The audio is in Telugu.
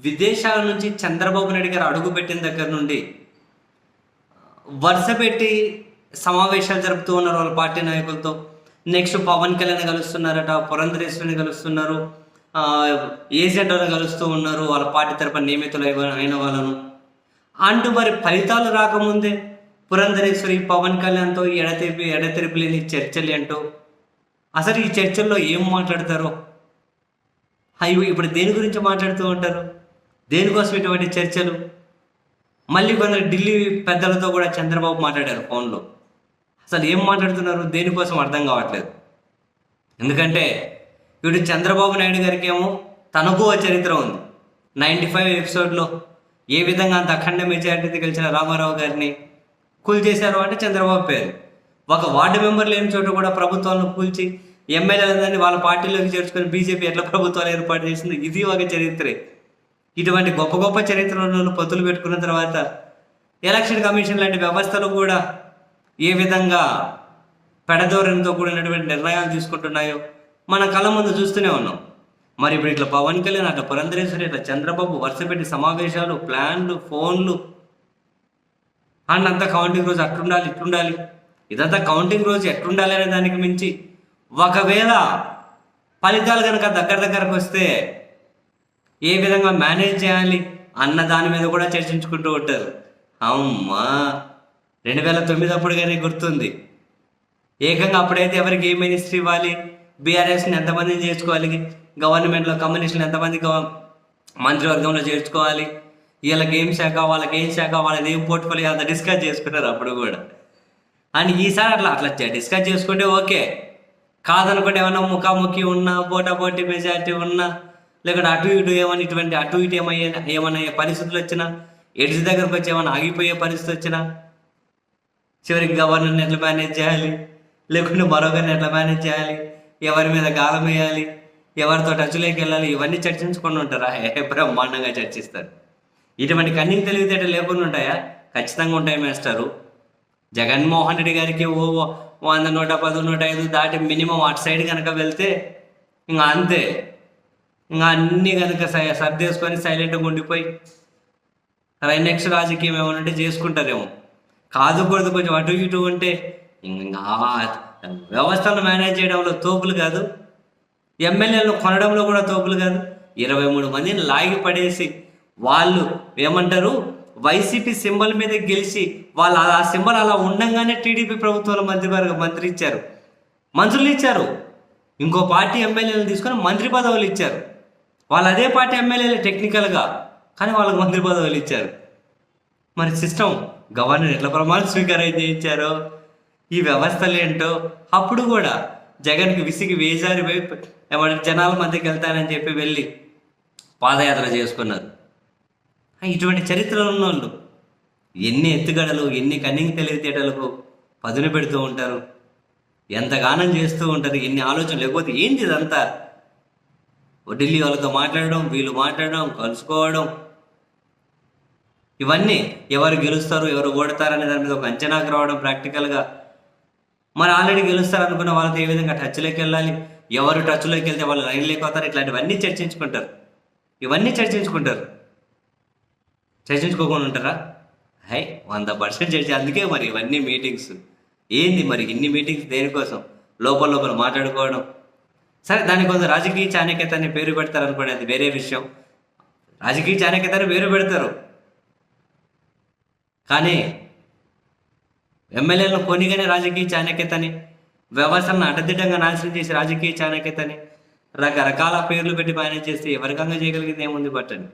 విదేశాల నుంచి చంద్రబాబు నాయుడు గారు అడుగుపెట్టిన దగ్గర నుండి వరుస పెట్టి సమావేశాలు జరుపుతూ ఉన్నారు వాళ్ళ పార్టీ నాయకులతో. నెక్స్ట్ పవన్ కళ్యాణ్ కలుస్తున్నారట పురంధరేశ్వరిని కలుస్తున్నారు ఏజెంట్ వాళ్ళని కలుస్తూ ఉన్నారు వాళ్ళ పార్టీ తరపున నియమితులు అయిన- అయిన వాళ్ళను. అంటూ మరి ఫలితాలు రాకముందే పురంధరేశ్వరి పవన్ కళ్యాణ్తో ఎడతెరిపి ఎడతెరిపి లేని చర్చలు ఏంటో? అసలు ఈ చర్చల్లో ఏం మాట్లాడతారో? అయ్యో ఇప్పుడు దేని గురించి మాట్లాడుతూ ఉంటారు? దేనికోసం ఇటువంటి చర్చలు? మళ్ళీ కొందరు ఢిల్లీ పెద్దలతో కూడా చంద్రబాబు మాట్లాడారు ఫోన్లో. అసలు ఏం మాట్లాడుతున్నారు? దేనికోసం అర్థం కావట్లేదు. ఎందుకంటే ఇప్పుడు చంద్రబాబు నాయుడు గారికి ఏమో తనకు చరిత్ర ఉంది. నైంటీ ఫైవ్ ఎపిసోడ్లో ఏ విధంగా అంత అఖండ మెజారిటీ గెలిచిన రామారావు గారిని కూల్ చేశారు అంటే చంద్రబాబు పేరు. ఒక వార్డు మెంబర్ లేని చోట కూడా ప్రభుత్వాలను కూల్చి ఎమ్మెల్యేలందరినీ వాళ్ళ పార్టీలోకి చేర్చుకొని బీజేపీ ఎట్లా ప్రభుత్వాలు ఏర్పాటు చేసింది ఇది ఒక చరిత్రే. ఇటువంటి గొప్ప గొప్ప చరిత్రలను పొత్తులు పెట్టుకున్న తర్వాత ఎలక్షన్ కమిషన్ లాంటి వ్యవస్థలు కూడా ఏ విధంగా పెడధోరణితో కూడినటువంటి నిర్ణయాలు తీసుకుంటున్నాయో మన కళ్ళ ముందు చూస్తూనే ఉన్నాం. మరి ఇప్పుడు ఇట్లా పవన్ కళ్యాణ్ అట్లా పురంధరేశ్వరి ఇట్లా చంద్రబాబు వరుసపెట్టి సమావేశాలు ప్లాన్లు ఫోన్లు అండ్ అంతా కౌంటింగ్ రోజు అట్లుండాలి ఇట్లుండాలి ఇదంతా కౌంటింగ్ రోజు ఎట్లుండాలి అనే దానికి మించి ఒకవేళ ఫలితాలు కనుక దగ్గర దగ్గరకు వస్తే ఏ విధంగా మేనేజ్ చేయాలి అన్న దాని మీద కూడా చర్చించుకుంటూ ఉంటారు. అమ్మా రెండు వేల తొమ్మిది అప్పుడు కానీ గుర్తుంది. ఏకంగా అప్పుడైతే ఎవరికి ఏ మినిస్ట్రీ ఇవ్వాలి? బీఆర్ఎస్ని ఎంతమందిని చేర్చుకోవాలి గవర్నమెంట్లో కమ్యూనిస్టులు ఎంతమంది మంత్రివర్గంలో చేర్చుకోవాలి? వీళ్ళకి ఏం శాఖ వాళ్ళకి ఏం శాఖ వాళ్ళది ఏం పోర్ట్ఫోలియో అంత డిస్కస్ చేసుకున్నారు అప్పుడు కూడా. అండ్ ఈసారి అట్లా అట్లా డిస్కస్ చేసుకుంటే ఓకే. కాదనుకుంటే ఏమన్నా ముఖాముఖి ఉన్నా పోటాపోటీ మెజారిటీ ఉన్నా లేకుంటే అటు ఇటు ఏమైనా ఇటువంటి అటు ఇటు ఏమయ్యే ఏమన్నా పరిస్థితులు వచ్చినా ఎడ్జ్ దగ్గరకు వచ్చి ఏమైనా ఆగిపోయే పరిస్థితి వచ్చినా చివరికి గవర్నర్ని ఎట్లా మేనేజ్ చేయాలి? లేకుంటే మరొకరిని ఎట్లా మేనేజ్ చేయాలి? ఎవరి మీద గాలం వేయాలి? ఎవరితో టచ్లోకి వెళ్ళాలి? ఇవన్నీ చర్చించుకొని ఉంటారా? బ్రహ్మాండంగా చర్చిస్తారు. ఇటువంటి కన్నీకి తెలివితేట లేకుండా ఉంటాయా? ఖచ్చితంగా ఉంటాయి మేస్టారు. జగన్మోహన్ రెడ్డి గారికి ఓ వంద నూట పది నూట ఐదు దాటి మినిమం అటు సైడ్ కనుక వెళ్తే ఇంకా అంతే. ఇంకా అన్నీ కనుక సర్దేసుకొని సైలెంట్గా ఉండిపోయి రైట్ నెక్స్ట్ రాజకీయం ఏమైనా ఉంటే చేసుకుంటారేమో. కాదు కూడదు కొంచెం అటు ఇటు ఉంటే ఇంకా వ్యవస్థను మేనేజ్ చేయడంలో తోపులు కాదు. ఎమ్మెల్యేలను కొనడంలో కూడా తోపులు కాదు. ఇరవై మూడు మందిని లాగి పడేసి వాళ్ళు ఏమంటారు? వైసీపీ సింబల్ మీద గెలిచి వాళ్ళు ఆ సింబల్ అలా ఉండగానే టీడీపీ ప్రభుత్వంలో మంత్రివర్గ మంత్రి ఇచ్చారు. మంత్రులు ఇచ్చారు. ఇంకో పార్టీ ఎమ్మెల్యేలను తీసుకొని మంత్రి పదవులు ఇచ్చారు. వాళ్ళు అదే పార్టీ ఎమ్మెల్యేలు టెక్నికల్గా కానీ వాళ్ళకి మంత్రి పదవులు ఇచ్చారు. మరి సిస్టమ్ గవర్నర్ ఎట్లా ప్రమాణ స్వీకారం చేయించారో ఈ వ్యవస్థలు ఏంటో అప్పుడు కూడా జగన్కి విసిగి వేజారి పోయి ఏమంటే జనాల మధ్యకి వెళ్తానని చెప్పి వెళ్ళి పాదయాత్ర చేసుకున్నారు. ఇటువంటి చరిత్రలు ఉన్న వాళ్ళు ఎన్ని ఎత్తుగడలు ఎన్ని కన్నింగ్ తెలివితేటలకు పదును పెడుతూ ఉంటారు ఎంత గానం చేస్తూ ఉంటారు ఎన్ని ఆలోచనలు లేకపోతే ఏంటి ఇదంతా ఢిల్లీ వాళ్ళతో మాట్లాడడం వీళ్ళు మాట్లాడడం కలుసుకోవడం. ఇవన్నీ ఎవరు గెలుస్తారు ఎవరు ఓడతారనే అనే దాని మీద ఒక అంచనాకు రావడం ప్రాక్టికల్గా. మరి ఆల్రెడీ గెలుస్తారు అనుకున్న వాళ్ళతో ఏ విధంగా టచ్లోకి వెళ్ళాలి? ఎవరు టచ్లోకి వెళ్తే వాళ్ళు లైన్ లేకపోతారు ఇట్లాంటివన్నీ చర్చించుకుంటారు. ఇవన్నీ చర్చించుకుంటారు. చర్చించుకోకుండా ఉంటారా? హై వంద పర్సెంట్ చర్చ. అందుకే మరి ఇవన్నీ మీటింగ్స్. ఏంది మరి ఇన్ని మీటింగ్స్ దేనికోసం? లోపల లోపల మాట్లాడుకోవడం. సరే దాని కొంత రాజకీయ చాణక్యత అని పేరు పెడతారు అనుకోండి అది వేరే విషయం. రాజకీయ చాణక్యత అని పేరు పెడతారు. కానీ ఎమ్మెల్యేలను కొనిగానే రాజకీయ చాణక్యతని వ్యవస్థలను అడ్డదిడ్డంగా నాశనం చేసి రాజకీయ చాణక్యతని రకరకాల పేర్లు పెట్టి మేనేజ్ చేస్తే ఎవరికంగా చేయగలిగింది ఏముంది బట్టండి